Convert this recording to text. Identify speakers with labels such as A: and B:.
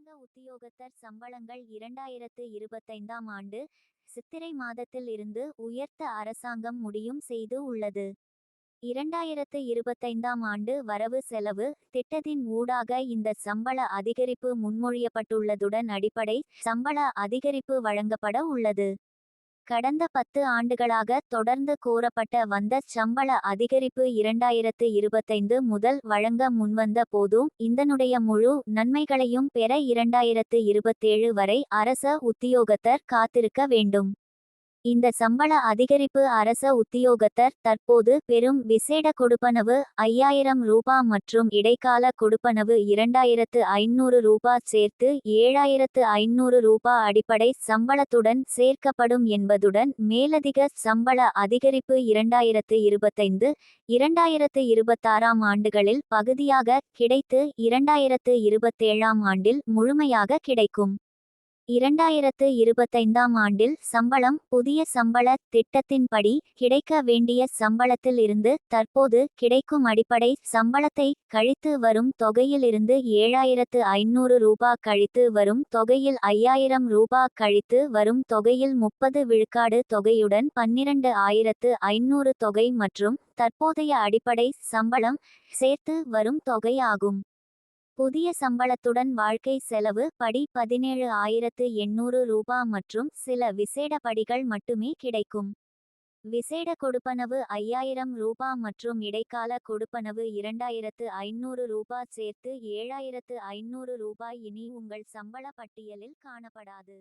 A: அரசாங்க உத்தியோகத்தர் சம்பளங்கள் இரண்டாயிரத்து இருபத்தைந்தாம் ஆண்டு சித்திரை மாதத்தில் இருந்து உயர்த்த அரசாங்கம் முடியும் செய்து உள்ளது. இரண்டாயிரத்து இருபத்தைந்தாம் ஆண்டு வரவு செலவு திட்டத்தின் ஊடாக இந்த சம்பள அதிகரிப்பு முன்மொழியப்பட்டுள்ளதுடன் அடிப்படை சம்பள அதிகரிப்பு வழங்கப்பட உள்ளது. கடந்த பத்து ஆண்டுகளாக தொடர்ந்து கூறப்பட்ட வந்த சம்பள அதிகரிப்பு இரண்டாயிரத்து இருபத்தைந்து முதல் வழங்க முன்வந்த போதும் இதனுடைய முழு நன்மைகளையும் பெற இரண்டாயிரத்து இருபத்தேழு வரை அரச உத்தியோகத்தர் காத்திருக்க வேண்டும். இந்த சம்பள அதிகரிப்பு அரச உத்தியோகத்தர் தற்போது பெரும் விசேட கொடுப்பனவு ஐயாயிரம் ரூபா மற்றும் இடைக்கால கொடுப்பனவு இரண்டாயிரத்து ஐநூறு ரூபா சேர்த்து ஏழாயிரத்து ஐநூறு ரூபா அடிப்படை சம்பளத்துடன் சேர்க்கப்படும் என்பதுடன் மேலதிக சம்பள அதிகரிப்பு இரண்டாயிரத்து இருபத்தைந்து இரண்டாயிரத்து இருபத்தாறாம் ஆண்டுகளில் பகுதியாக கிடைத்து இரண்டாயிரத்து இருபத்தேழாம் ஆண்டில் முழுமையாக கிடைக்கும். இரண்டாயிரத்து இருபத்தைந்தாம் ஆண்டில் சம்பளம் புதிய சம்பள திட்டத்தின்படி கிடைக்க வேண்டிய சம்பளத்தில் இருந்து தற்போது கிடைக்கும் அடிப்படை சம்பளத்தை கழித்து வரும் தொகையிலிருந்து ஏழாயிரத்து ஐநூறு ரூபா கழித்து வரும் தொகையில் ஐயாயிரம் ரூபா கழித்து வரும் தொகையில் முப்பது விழுக்காடு தொகையுடன் பன்னிரண்டு ஆயிரத்து ஐநூறு தொகை மற்றும் தற்போதைய அடிப்படை சம்பளம் சேர்த்து வரும் தொகை ஆகும் புதிய சம்பளத்துடன் வாழ்க்கை செலவு படி பதினேழு ஆயிரத்து எண்ணூறு ரூபா மற்றும் சில விசேட படிகள் மட்டுமே கிடைக்கும். விசேட கொடுப்பனவு ஐயாயிரம் ரூபா மற்றும் இடைக்கால கொடுப்பனவு இரண்டாயிரத்து ஐநூறு ரூபா சேர்த்து ஏழாயிரத்து ஐநூறு ரூபாய் இனி உங்கள் சம்பள பட்டியலில் காணப்படாது.